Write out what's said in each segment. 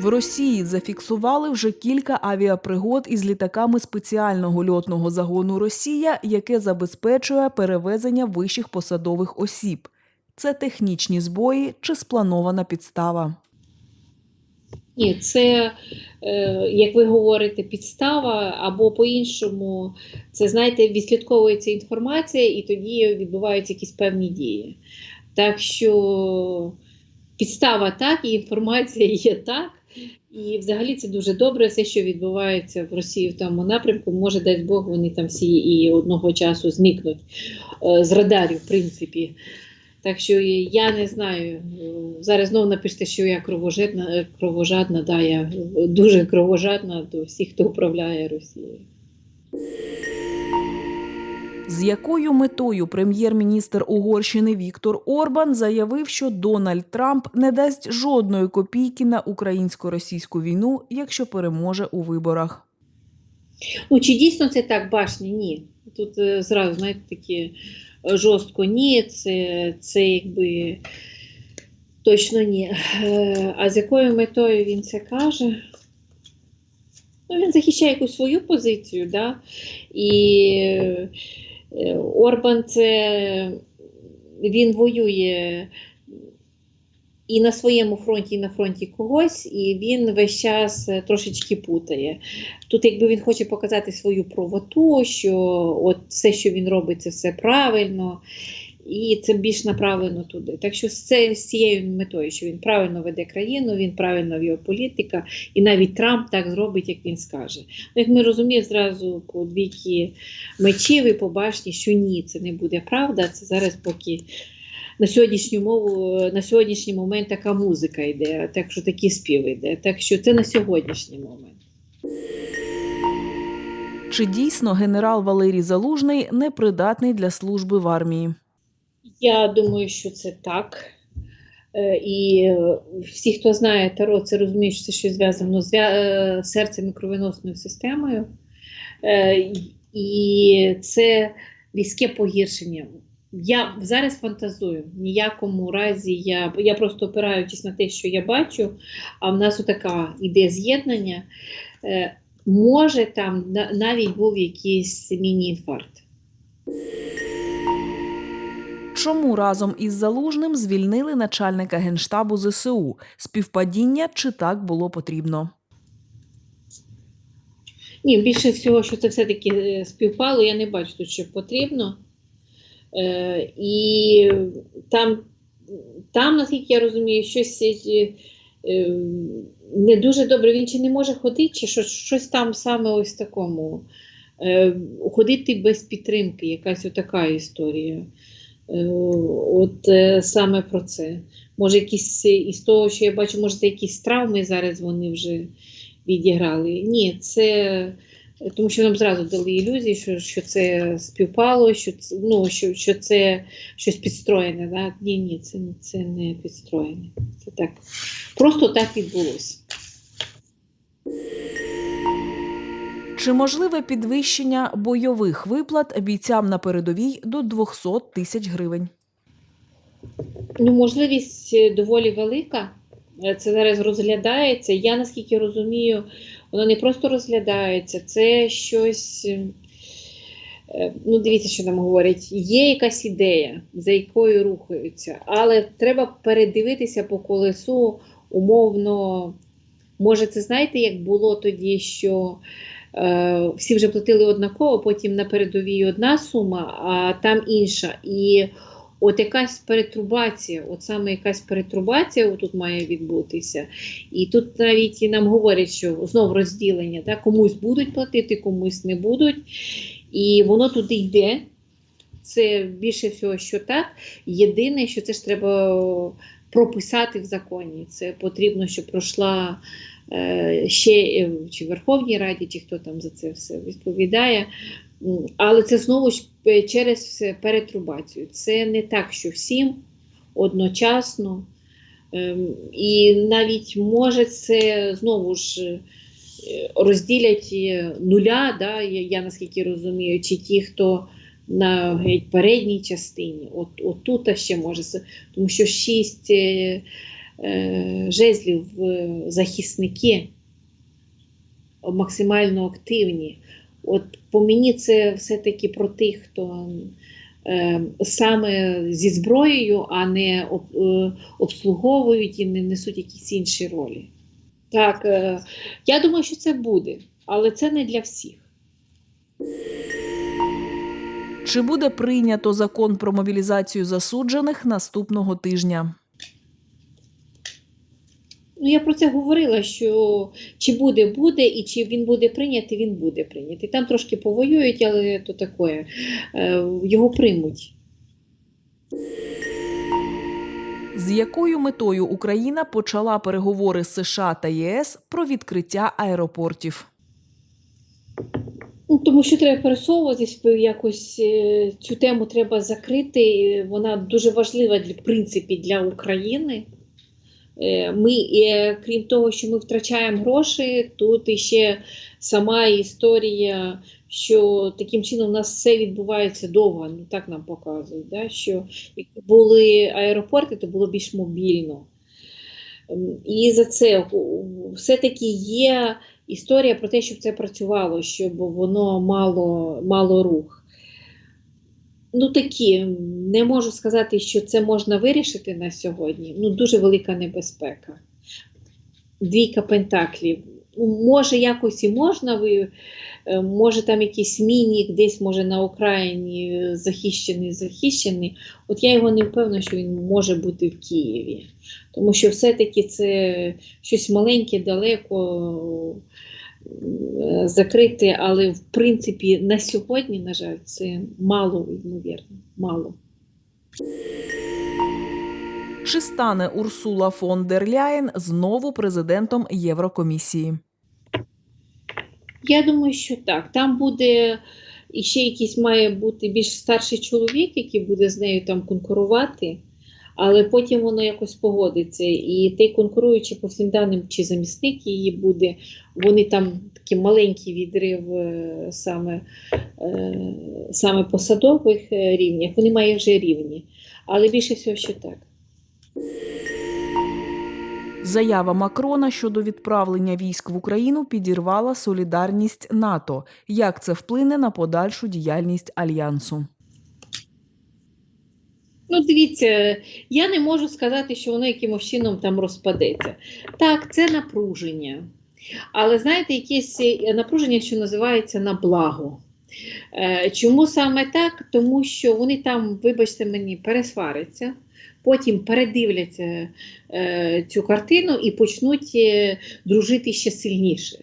В Росії зафіксували вже кілька авіапригод із літаками спеціального льотного загону Росія, яке забезпечує перевезення вищих посадових осіб. Це технічні збої чи спланована підстава. Ні, це, е, як ви говорите, підстава, або по-іншому, це, знаєте, відслідковується інформація, і тоді відбуваються якісь певні дії. Так що підстава так, і інформація є так. І взагалі це дуже добре, все, що відбувається в Росії в тому напрямку, може, дасть Бог, вони там всі і одного часу зникнуть е, з радарів, в принципі. Так що я не знаю. е, Зараз знову напишете, що я кровожадна, кровожадна, да, я дуже кровожадна до всіх, хто управляє Росією. З якою метою прем'єр-міністр Угорщини Віктор Орбан заявив, що Дональд Трамп не дасть жодної копійки на українсько-російську війну, якщо переможе у виборах. Ну, чи дійсно це так, башні? Ні. Тут е, зразу, знаєте, такі е, жорстко ні, це, це якби точно ні. Е, А з якою метою він це каже? Ну, він захищає якусь свою позицію, да? і Орбан це він воює і на своєму фронті, і на фронті когось, і він весь час е, трошечки путає. Тут, якби він хоче показати свою правоту, що от все, що він робить, це все правильно, і це більш направлено туди. Так що з, це, з цією метою, що він правильно веде країну, він правильно в його політика, і навіть Трамп так зробить, як він скаже. Ну, Як ми розуміємо, зразу по двійки мечів і по башні, що ні, це не буде правда. Це зараз поки. На сьогоднішню мову, на сьогоднішній момент така музика йде, так що такі спів йде. Так що це на сьогоднішній момент. Чи дійсно генерал Валерій Залужний непридатний для служби в армії? Я думаю, що це так. Е, І е, всі, хто знає Таро, це розуміють, що це щось зв'язано з е, серцем і кровоносною системою. І це різке погіршення. Я зараз фантазую, в ніякому разі я, я просто опираючись на те, що я бачу, а в нас така іде з'єднання. Може, там навіть був якийсь міні-інфаркт. Чому разом із Залужним звільнили начальника генштабу ЗСУ? Співпадіння чи так було потрібно? Ні, більше всього, що це все-таки е, співпало, я не бачу тут, що потрібно. Е, і там, там, наскільки я розумію, щось е, е, не дуже добре. Він чи не може ходити, чи що, щось там саме ось такому. Е, ходити без підтримки, якась отака історія. Е, от е, саме про це. Може, якісь із того, що я бачу, може, якісь травми зараз вони вже відіграли. Ні, це тому що нам зразу дали ілюзії, що, що це співпало, що це, ну, що, що це щось підстроєне. Да? Ні, ні, це, це не підстроєне. Це так. Просто так відбулося. Чи можливе підвищення бойових виплат бійцям на передовій до 200 тисяч гривень? Ну, можливість е, доволі велика. Е, Це зараз розглядається. Я наскільки розумію, воно не просто розглядається, це щось. е, Ну, дивіться, що нам говорять. Є якась ідея, за якою рухаються, але треба передивитися по колесу умовно. Може, це знаєте, як було тоді, що всі вже платили однаково, потім на передовій одна сума, а там інша. І от якась перетрубація, от саме якась перетрубація тут має відбутися. І тут навіть і нам говорять, що знов розділення, да, комусь будуть платити, комусь не будуть. І воно туди йде. Це більше всього, що так. Єдине, що це ж треба прописати в законі. Це потрібно, щоб пройшла е, ще е, чи в Верховній Раді, чи хто там за це все відповідає. Але це знову ж через перетрубацію. Це не так, що всім одночасно. Ем, І навіть може це знову ж е, розділять е, нуля, да, я, наскільки розумію, чи ті, хто на передній частині, от, от тут ще може, тому що шість жезлів е, захисники максимально активні. От по мені це все-таки про тих, хто е, саме зі зброєю, а не об, е, обслуговують і не несуть якісь інші ролі. Так, е, я думаю, що це буде, але це не для всіх. Чи буде прийнято закон про мобілізацію засуджених наступного тижня? Ну, я про це говорила, що чи буде, буде, і чи він буде прийнятий, він буде прийнятий. Там трошки повоюють, але то таке, е, його приймуть. З якою метою Україна почала переговори з США та ЄС про відкриття аеропортів? Ну, тому що треба пересовуватись, якось е, цю тему треба закрити. Вона дуже важлива для, в принципі для України. Е, Ми, е, крім того, що ми втрачаємо гроші, тут іще сама історія, що таким чином у нас все відбувається довго. Ну так нам показують, да? що якби були аеропорти, то було більш мобільно. Ем, І за це все-таки є історія про те, щоб це працювало, щоб воно мало, мало рух. Ну такі, не можу сказати, що це можна вирішити на сьогодні. Ну, дуже велика небезпека. Двійка пентаклів. Ну, може, якось і можна, ви, е, може там якийсь мінік, десь може на Україні захищений, захищений. От я його не впевнена, що він може бути в Києві. Тому що все-таки це щось маленьке, далеко е, закрите, але в принципі на сьогодні, на жаль, це мало ймовірно. Мало. Чи стане Урсула фон дер Ляєн знову президентом Єврокомісії? Я думаю, що так. Там буде і ще якийсь має бути більш старший чоловік, який буде з нею там конкурувати, але потім воно якось погодиться. І той конкуруючий по всім даним, чи замісник її буде, вони там такий маленький відрив е, саме, е, саме посадових е, рівнях, вони мають вже рівні. Але більше всього, що так. Заява Макрона щодо відправлення військ в Україну підірвала солідарність НАТО. Як це вплине на подальшу діяльність альянсу? Ну, дивіться, я не можу сказати, що воно якимось чином там розпадеться. Так, це напруження. Але знаєте, якесь е, напруження, що називається на благо. Е, Чому саме так? Тому що вони там, вибачте мені, пересваряться, потім передивляться е, цю картину і почнуть дружити ще сильніше.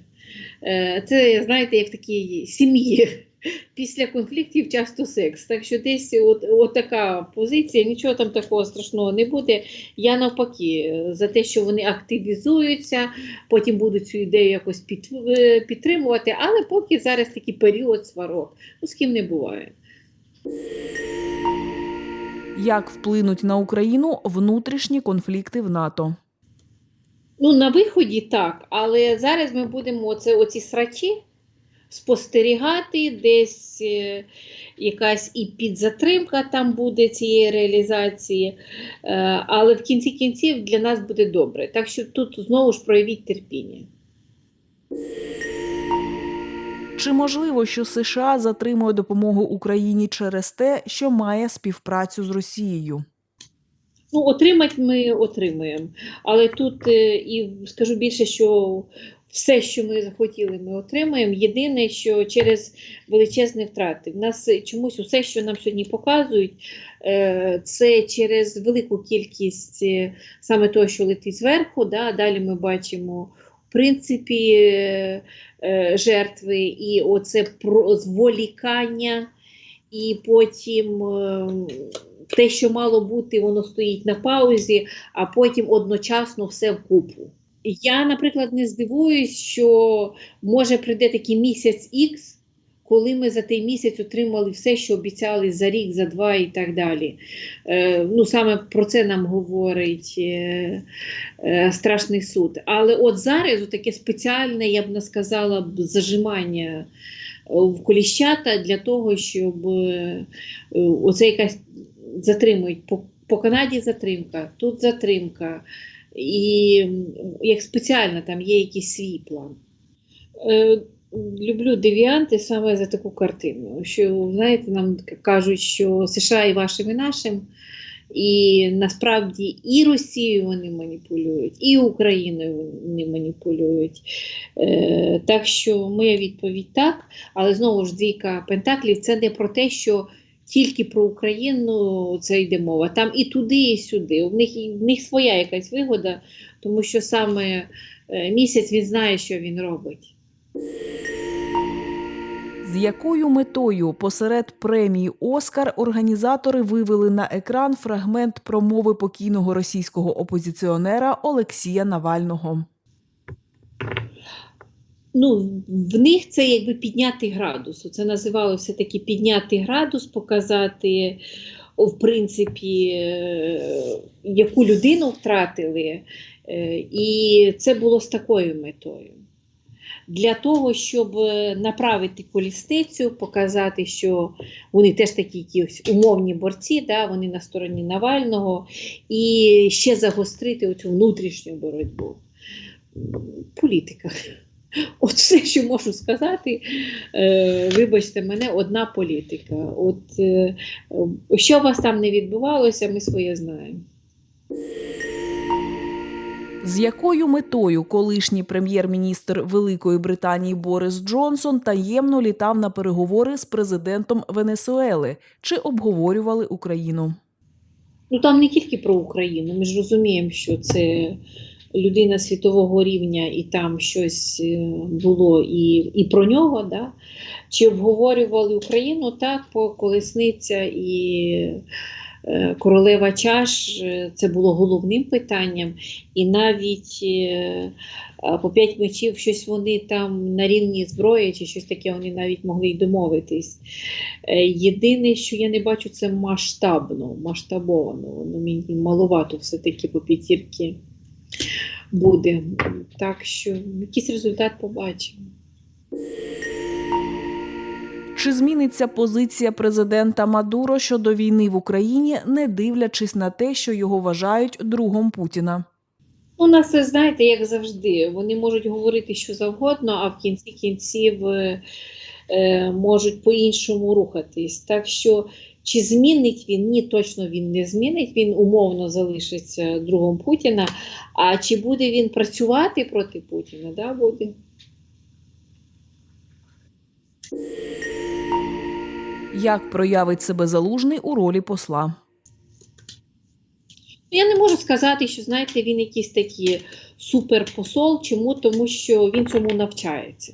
Це, знаєте, як в такій сім'ї. Після конфліктів часто секс. Так що десь от, от така позиція, нічого там такого страшного не буде. Я навпаки за те, що вони активізуються, потім будуть цю ідею якось під, е, підтримувати, але поки зараз такий період сварок. Ну, з ким не буває. Як вплинуть на Україну внутрішні конфлікти в НАТО? Ну, на виході так, але зараз ми будемо оце, оці срачі спостерігати, десь е, якась і підзатримка там буде цієї реалізації, е, але в кінці кінців для нас буде добре. Так що тут знову ж проявіть терпіння. Чи можливо, що США затримує допомогу Україні через те, що має співпрацю з Росією? Ну, отримати ми отримуємо. Але тут е, і скажу більше, що все, що ми захотіли, ми отримаємо. Єдине, що через величезні втрати. В нас чомусь усе, що нам сьогодні показують, е, це через велику кількість е, саме того, що летить зверху. Да? Далі ми бачимо. В принципі, е, жертви, і оце зволікання, і потім те, що мало бути, воно стоїть на паузі, а потім одночасно все вкупу. Я, наприклад, не здивуюсь, що може прийде такий місяць Х, коли ми за той місяць отримали все, що обіцяли за рік, за два і так далі. Е, ну, саме про це нам говорить е, е, страшний суд. Але от зараз таке спеціальне, я б не сказала, зажимання е, в коліщата для того, щоб е, оце якась затримують. По, по Канаді затримка, тут затримка. І як спеціально там є якийсь свій план. Е, Люблю девіанти саме за таку картину. Що, знаєте, нам кажуть, що США і вашим, і нашим, і насправді і Росією вони маніпулюють, і Україною вони маніпулюють. Е, так що моя відповідь так, але знову ж двійка Пентаклів це не про те, що тільки про Україну це йде мова. Там і туди, і сюди. В них, в них своя якась вигода, тому що саме е, місяць він знає, що він робить. З якою метою посеред премії Оскар організатори вивели на екран фрагмент промови покійного російського опозиціонера Олексія Навального? Ну, в них це якби підняти градус. Це називалося таки підняти градус, показати, в принципі, е, яку людину втратили. Е, І це було з такою метою. Для того, щоб е, направити колісницю, показати, що вони теж такі якісь умовні борці, да, вони на стороні Навального, і ще загострити оцю внутрішню боротьбу. Політика. От все, що можу сказати, е, вибачте мене, одна політика. От е, що у вас там не відбувалося, ми своє знаємо. З якою метою колишній прем'єр-міністр Великої Британії Борис Джонсон таємно літав на переговори з президентом Венесуели? Чи обговорювали Україну? Ну там не тільки про Україну. Ми ж розуміємо, що це людина світового рівня, і там щось е, було і, і про нього. Да? Чи обговорювали Україну? Так, по колесниця і е, королева чаш е, це було головним питанням. І навіть по п'ять мечів щось вони там на рівні зброї, чи щось таке вони навіть могли й домовитись. Єдине, що я не бачу, це масштабно, масштабовано. Воно мені маловато все-таки по п'ятірки буде. Так що якийсь результат побачимо. Чи зміниться позиція президента Мадуро щодо війни в Україні, не дивлячись на те, що його вважають другом Путіна? У нас, це, знаєте, як завжди, вони можуть говорити що завгодно, а в кінці кінців е, е, можуть по-іншому рухатись. Так що, чи змінить він? Ні, точно він не змінить, він умовно залишиться другом Путіна. А чи буде він працювати проти Путіна? Да, буде. Як проявить себе залужний у ролі посла? Ну, Я не можу сказати, що знаєте, він якийсь такий суперпосол. Чому? Тому що він цьому навчається.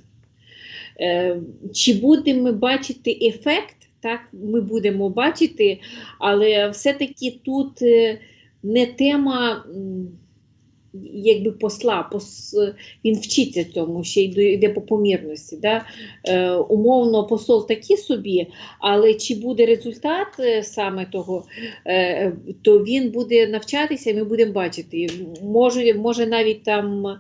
Е, чи будемо ми бачити ефект? Так, ми будемо бачити, але все-таки тут е, не тема якби посла, пос, він вчиться цьому, ще йде, по помірності. Да? Е, умовно, посол такий собі, але чи буде результат е, саме того, е, то він буде навчатися, і ми будемо бачити. Може, може навіть там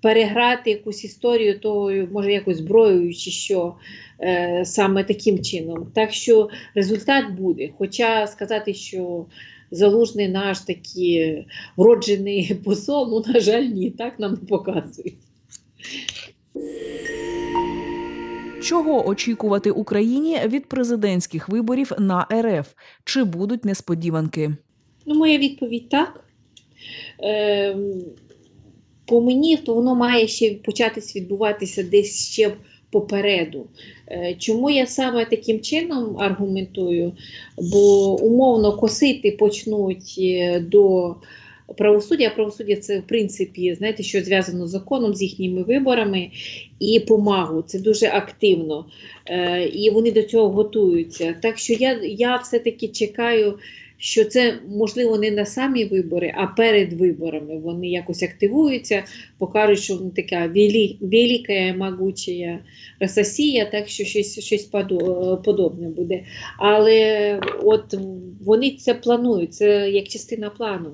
переграти якусь історію, то може якось зброєю чи що е, саме таким чином. Так що результат буде. Хоча сказати, що залужний наш такий вроджений посол, ну, на жаль, ні, так нам не показують. Чого очікувати Україні від президентських виборів на РФ? Чи будуть несподіванки? Ну, моя відповідь так. Е, по мені, то воно має ще початись відбуватися десь ще попереду. Е, чому я саме таким чином аргументую? Бо умовно косити почнуть е, до правосуддя. А правосуддя це в принципі, знаєте, що зв'язано з законом, з їхніми виборами і помагу. Це дуже активно. Е, і вони до цього готуються. Так що я, я все-таки чекаю що це можливо не на самі вибори, а перед виборами вони якось активуються, покажуть, що вони така велика, могуча Росія, так що щось, щось подо- подобне буде. Але от вони це планують, це як частина плану.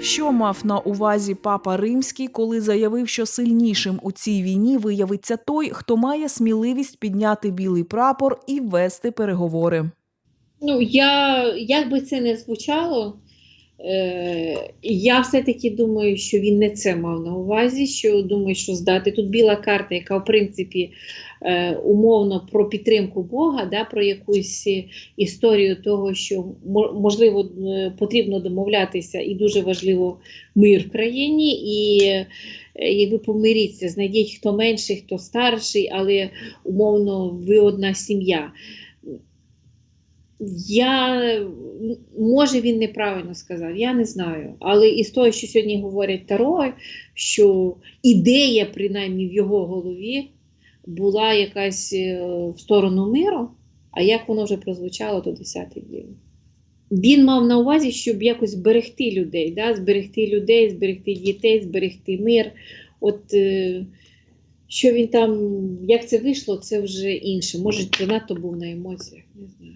Що мав на увазі папа Римський, коли заявив, що сильнішим у цій війні виявиться той, хто має сміливість підняти білий прапор і вести переговори? Ну, я, як би це не звучало, Е, я все-таки думаю, що він не це мав на увазі, що думаю, що здати. Тут біла карта, яка, в принципі, е, умовно про підтримку Бога, да, про якусь історію того, що мо- можливо е, потрібно домовлятися, і дуже важливо мир в країні. І е, якби помиріться, знайдіть хто менший, хто старший, але умовно ви одна сім'я. Я, може, він неправильно сказав, я не знаю. Але із того, що сьогодні говорять Таро, що ідея, принаймні в його голові, була якась е, в сторону миру, а як воно вже прозвучало, то десятий дів. Він мав на увазі, щоб якось зберегти людей, да? зберегти людей, зберегти дітей, зберегти мир. От е, що він там, як це вийшло, це вже інше. Може, занадто був на емоціях, не знаю.